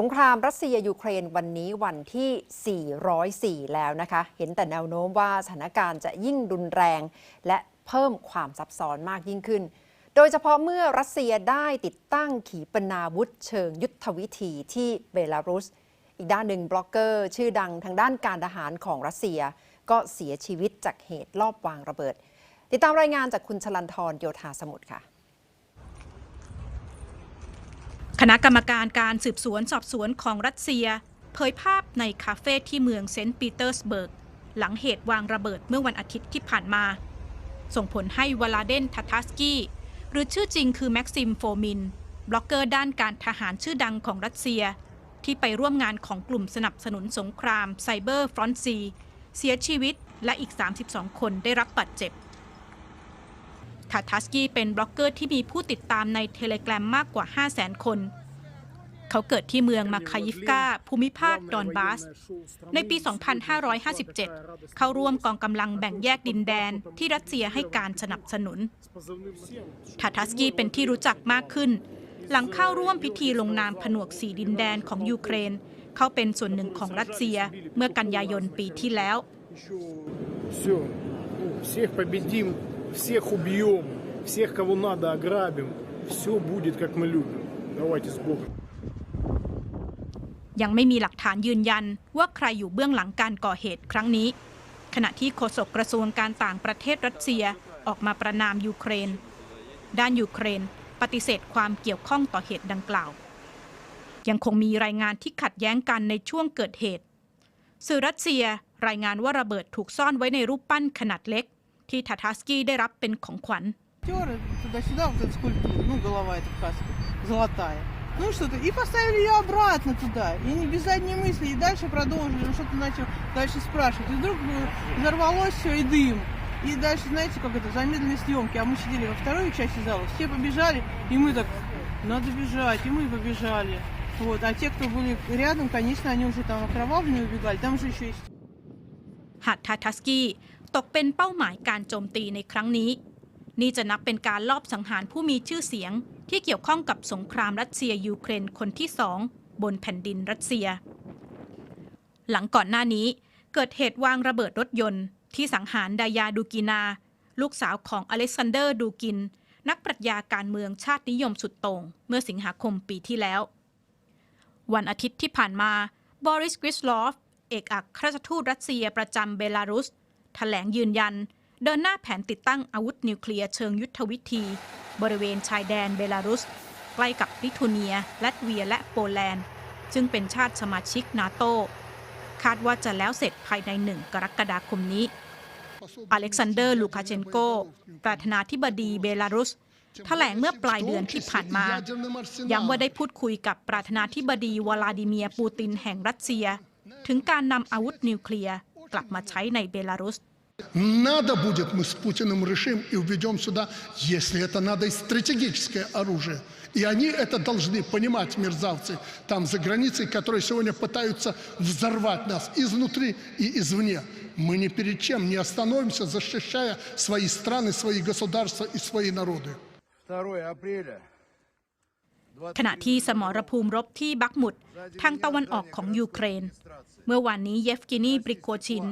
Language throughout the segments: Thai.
สงครามรัสเซียยูเครนวันนี้วันที่ 404 แล้วนะคะ เห็นแต่แนวโน้มว่าสถานการณ์จะยิ่งรุนแรง และเพิ่มความซับซ้อนมากยิ่งขึ้น โดยเฉพาะเมื่อรัสเซียได้ติดตั้งขีปนาวุธเชิงยุทธวิธีที่เบลารุส อีกด้านหนึ่งบล็อกเกอร์ ชื่อดังทางด้านการทหารของรัสเซีย ก็เสียชีวิตจากเหตุลอบวางระเบิด ติดตามรายงานจากคุณชลันทรโยธาสมุทรค่ะ คณะกรรมการการสืบสวนสอบสวนของรัสเซีย เผยภาพในคาเฟ่ที่เมืองเซนต์ปีเตอร์สเบิร์ก หลังเหตุวางระเบิดเมื่อวันอาทิตย์ที่ผ่านมา ส่งผลให้วลาเดนทัทัสกี้ หรือชื่อจริงคือแม็กซิมโฟมิน บล็อกเกอร์ด้านการทหารชื่อดังของรัสเซีย ที่ไปร่วมงานของกลุ่มสนับสนุนสงครามไซเบอร์ฟรอนซีเสียชีวิตและอีก 32 คนได้รับบาดเจ็บ ทาทัสกี้เป็นบล็อกเกอร์ที่มีผู้ติดตามในเทเลกราฟมากกว่า5 0 0 0 0 คน เขาเกิดที่เมืองมาคายิฟกาภูมิภาคดอนบาส ในปี 2557 เข้าร่วมกองกำลังแบ่งแยกดินแดนที่รัสเซียให้การสนับสนุนทาทัสกี้เป็นที่รู้จักมากขึ้น หลังเข้าร่วมพิธีลงนามผนวกสีดินแดนของยูเครน เขาเป็นส่วนหนึ่งของรัสเซียเมื่อกันยายนปีที่แล้ว Всех победим, всех убьем, всех, кого надо, ограбим. Все будет, как мы любим. Давайте с Богом. ยังไม่มีหลักฐานยืนยันว่าใครอยู่เบื้องหลังการก่อเหตุครั้งนี้ ขณะที่โฆษกกระทรวงการต่างประเทศรัสเซียออกมาประนามยูเครน ด้านยูเครนปฏิเสธความเกี่ยวข้องต่อเหตุดังกล่าว ยังคงมีรายงานที่ขัดแย้งกันในช่วงเกิดเหตุ สื่อรัสเซียรายงานว่าระเบิดถูกซ่อนไว้ในรูปปั้นขนาดเล็ก ที่ทาทัสกี้ได้รับเป็นของขวัญ актеры туда-сюда, вот эта скульптура, ну, голова эта каска золотая. Ну что-то, и поставили ее обратно туда. И они без задней мысли, и дальше продолжили, он что-то начал дальше спрашивать. И вдруг ну, взорвалось все, и дым. И дальше, знаете, как это, замедленные съемки. А мы сидели во второй части зала, все побежали, и мы так, надо бежать, и мы побежали. Вот. А те, кто были рядом, конечно, они уже там окровавленные убегали. Там же еще есть หากทาทัสกี้ ตกเป็นเป้าหมายการโจมตีในครั้งนี้ นี่จะนับเป็นการลอบสังหารผู้มีชื่อเสียง ที่เกี่ยวข้องกับสงครามรัสเซียยูเครนคนที่สองบนแผ่นดินรัสเซีย หลังก่อนหน้านี้ เกิดเหตุวางระเบิดรถยนต์ ที่สังหารดายาดูกินา ลูกสาวของอเล็กซานเดอร์ดูกิน นักปรัชญาการเมืองชาตินิยมสุดโต่งเมื่อสิงหาคมปีที่แล้ว วันอาทิตย์ที่ผ่านมาบอริสกริสลอฟเอกอัครราชทูตรัสเซียประจำเบลารุส แถลงยืนยัน เดินหน้าแผนติดตั้งอาวุธนิวเคลียร์เชิงยุทธวิธี บริเวณชายแดนเบลารุส ใกล้กับลิทัวเนีย ลัตเวียและโปแลนด์ ซึ่งเป็นชาติสมาชิกนาโต คาดว่าจะแล้วเสร็จภายในหนึ่งกรกฎาคมนี้ อเล็กซานเดอร์ ลูคาเชนโก ประธานาธิบดีเบลารุสแถลงเมื่อปลายเดือนที่ผ่านมาย้ำว่าได้พูดคุยกับประธานาธิบดีวลาดิเมียร์ปูตินแห่งรัสเซีย ถึงการนำอาวุธนิวเคลียร์ กลับมาใช้ในเบลารุส Надо будет, мы с Путиным решим и введем сюда, если это надо, и стратегическое оружие. И они это должны понимать, мерзавцы, там за границей, которые сегодня пытаются взорвать нас изнутри и извне. Мы ни перед чем не остановимся, защищая свои страны, свои государства и свои народы. 2 апреля ขณะที่สมรภูมิรบที่บักมุดทางตะวันออกของยูเครน เมื่อวานนี้เยฟกินีบริโกชิน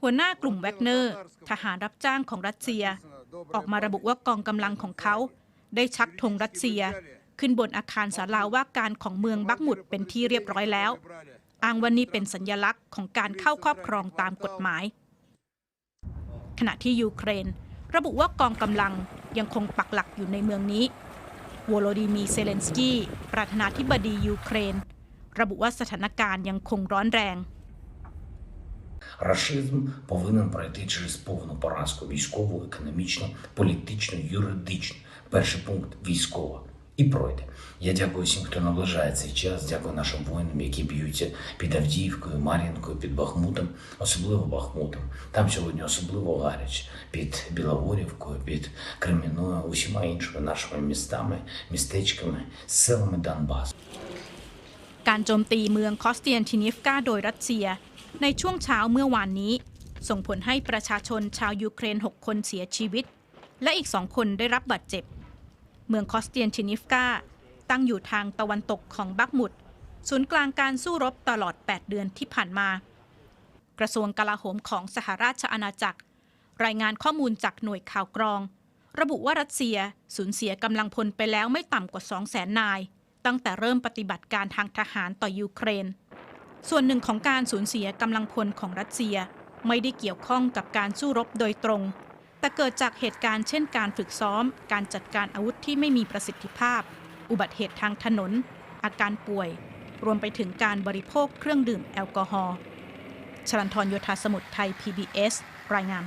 หัวหน้ากลุ่มแวกเนอร์ ทหารรับจ้างของรัสเซีย ออกมาระบุว่ากองกำลังของเขา ได้ชักธงรัสเซีย ขึ้นบนอาคารศาลาว่าการของเมืองบักมุดเป็นที่เรียบร้อยแล้ว อ้างว่านี่เป็นสัญญลักษณ์ของการเข้าครอบครองตามกฎหมาย ขณะที่ยูเครน ระบุว่ากองกำลังยังคงปักหลักอยู่ในเมืองนี้ วโลดิมีเซเลนสกี้ ประธานาธิบดียูเครน ระบุว่าสถานการณ์ยังคงร้อนแรง Рашизм повинен пройти через повну поразку військову, економічну, політичну, юридичну. Перший пункт військова. І пройде. Я дякую всім, хто наближає цей час. Дякую нашим воїнам, які б'ються під Авдіївкою, Мар'їнкою, під Бахмутом, особливо Бахмутом. Там сьогодні особливо гаряче під Білогорівкою, під Креміною, усіма іншими нашими містами, містечками, селами Донбасу. การโจมตีเมืองคอสเตียนทินิฟกาโดยรัสเซีย ในช่วงเช้าเมื่อวานนี้ ส่งผลให้ประชาชนชาวยูเครน 6 คนเสียชีวิต และอีกสองคนได้รับบาดเจ็บ เมืองคอสเตียนทินิฟกาตั้งอยู่ทางตะวันตกของบักมุด ศูนย์กลางการสู้รบตลอด 8 เดือนที่ผ่านมา กระทรวงกลาโหมของสหราชอาณาจักร รายงานข้อมูลจากหน่วยข่าวกรอง ระบุว่ารัสเซียสูญเสียกำลังพลไปแล้วไม่ต่ำกว่า 200,000 นาย ตั้งแต่เริ่มปฏิบัติการทางทหารต่อยูเครน ส่วนหนึ่งของการสูญเสียกำลังพลของรัสเซียไม่ได้เกี่ยวข้องกับการสู้รบโดยตรง แต่เกิดจากเหตุการณ์เช่นการฝึกซ้อม การจัดการอาวุธที่ไม่มีประสิทธิภาพ อุบัติเหตุทางถนน อาการป่วย รวมไปถึงการบริโภคเครื่องดื่มแอลกอฮอล์ชลันทรโยธาสมุทรไทย PBS รายงาน